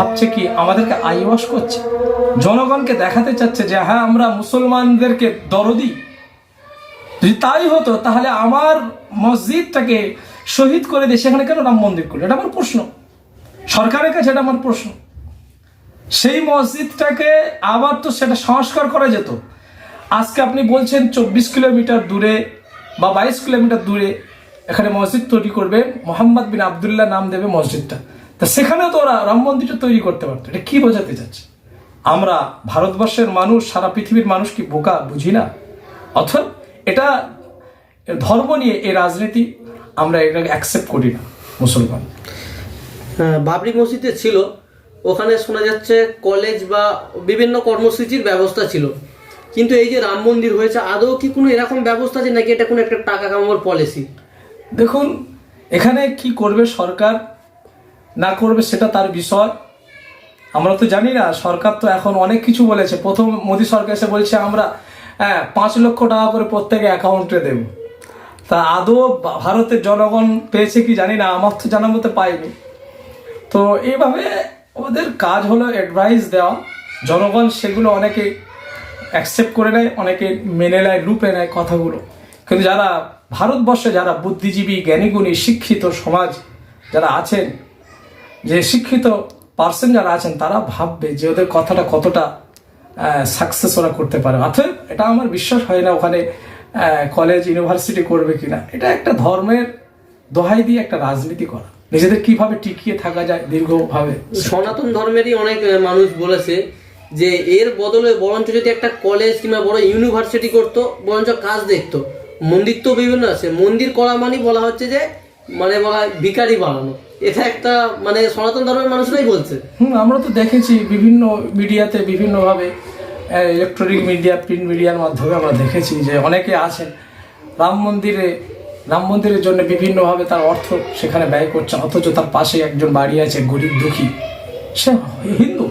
ভাবছে কি, আমাদেরকে আইওয়াশ করছে? জনগণকে দেখাতে চাচ্ছে যে হ্যাঁ আমরা মুসলমানদেরকে দরদি। যদি তাই হতো, তাহলে আমার মসজিদটাকে শহীদ করে দিয়ে সেখানে কেন রাম মন্দির করল? এটা আমার প্রশ্ন। সরকারের কাছে এটা আমার প্রশ্ন। সেই মসজিদটাকে আবার তো সেটা সংস্কার করা যেত। আজকে আপনি বলছেন চব্বিশ কিলোমিটার দূরে বা বাইশ কিলোমিটার দূরে এখানে মসজিদ তৈরি করবে মোহাম্মদ বিন আবদুল্লাহ নাম দেবে মসজিদটা। তা সেখানেও তো ওরা রাম মন্দিরটা তৈরি করতে পারতো। এটা কি বোঝাতে চাচ্ছে? আমরা ভারতবর্ষের মানুষ সারা পৃথিবীর মানুষ কি বোকা? বুঝি না। অথবা এটা ধর্ম নিয়ে এই রাজনীতি আমরা এটাকে অ্যাকসেপ্ট করি না মুসলমান। আহ, বাবরি মসজিদে ছিল। ওখানে শোনা যাচ্ছে কলেজ বা বিভিন্ন কর্মসূচির ব্যবস্থা ছিল। কিন্তু এই যে রাম মন্দির হয়েছে আদৌ কি কোনো এরকম ব্যবস্থা আছে নাকি এটা কোনো একটা টাকা কামানোর পলিসি দেখুন এখানে কি করবে সরকার? না করবে সেটা তার বিষয়। আমরা তো জানি না, সরকার তো এখন অনেক কিছু বলেছে। প্রথম মোদী সরকার এসে বলছে, আমরা হ্যাঁ পাঁচ লক্ষ টাকা করে প্রত্যেকে অ্যাকাউন্টে দেব। তা আদৌ ভারতের জনগণ পেয়েছে কি জানি না, আমার তো জানার মতো পাইনি তো এইভাবে ওদের কাজ হলো অ্যাডভাইস দেওয়া। জনগণ সেগুলো অনেকে অ্যাকসেপ্ট করে নেয়, অনেকে মেনে নেয় লুপে নেয় কথাগুলো। কিন্তু যারা ভারতবর্ষে যারা বুদ্ধিজীবী, জ্ঞানীগুণী, শিক্ষিত সমাজ যারা আছেন যে শিক্ষিত পার্সন যারা আছেন, তারা ভাববে যে ওদের কথাটা কতটা সাকসেস ওরা করতে পারে। অতএব এটা আমার বিশ্বাস হয় না ওখানে কলেজ ইউনিভার্সিটি করবে কিনা। এটা একটা ধর্মের দোহাই দিয়ে একটা রাজনীতি করা। নিজেদের কীভাবে টিকিয়ে থাকা যায় দীর্ঘভাবে। সনাতন ধর্মেরই অনেক মানুষ বলেছে যে এর বদলে বরঞ্চ যদি একটা কলেজ কিংবা বড় ইউনিভার্সিটি করতো, বরঞ্চ কাজ দেখতো। মন্দির তো বিভিন্ন আছে। মন্দির করা মানে বলা হচ্ছে যে মানে বলা ভিখারি বানানো। এটা একটা মানে সনাতন ধর্মের মানুষরাই বলছে। হুম, আমরা তো দেখেছি বিভিন্ন মিডিয়াতে বিভিন্নভাবে ইলেকট্রনিক মিডিয়া প্রিন্ট মিডিয়ার মাধ্যমে আমরা দেখেছি যে অনেকে আছেন, রাম মন্দিরে, রাম মন্দিরের জন্য বিভিন্নভাবে তার অর্থ সেখানে ব্যয় করছে অথচ তার পাশে একজন বাড়ি আছে গরিব দুঃখী। সে হিন্দু,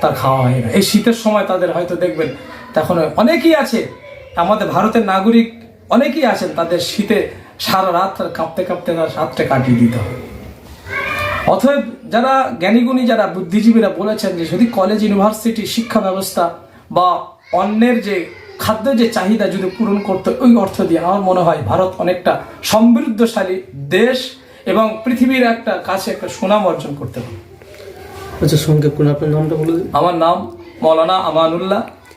তার খাওয়া হয় না। এই শীতের সময় তাদের হয়তো দেখবেন, তখন অনেকেই আছে, আমাদের ভারতের নাগরিক অনেকেই আছেন, তাদের শীতে সারা রাত কাঁপতে কাঁপতে তার রাতটা কাটিয়ে দিতে হবে। অতএব যারা জ্ঞানীগুণী যারা বুদ্ধিজীবীরা বলেছেন যে যদি কলেজ ইউনিভার্সিটি শিক্ষা ব্যবস্থা বা অন্যের যে খাদ্য যে চাহিদা যদি পূরণ করতে ওই অর্থ দিয়ে আমার মনে হয় ভারত অনেকটা সমৃদ্ধশালী দেশ এবং পৃথিবীর একটা কাছে একটা সুনাম অর্জন করতে পারে। আচ্ছা সংক্ষেপ আপনার নামটা বলে আমার নাম মৌলানা আমানুল্লাহ।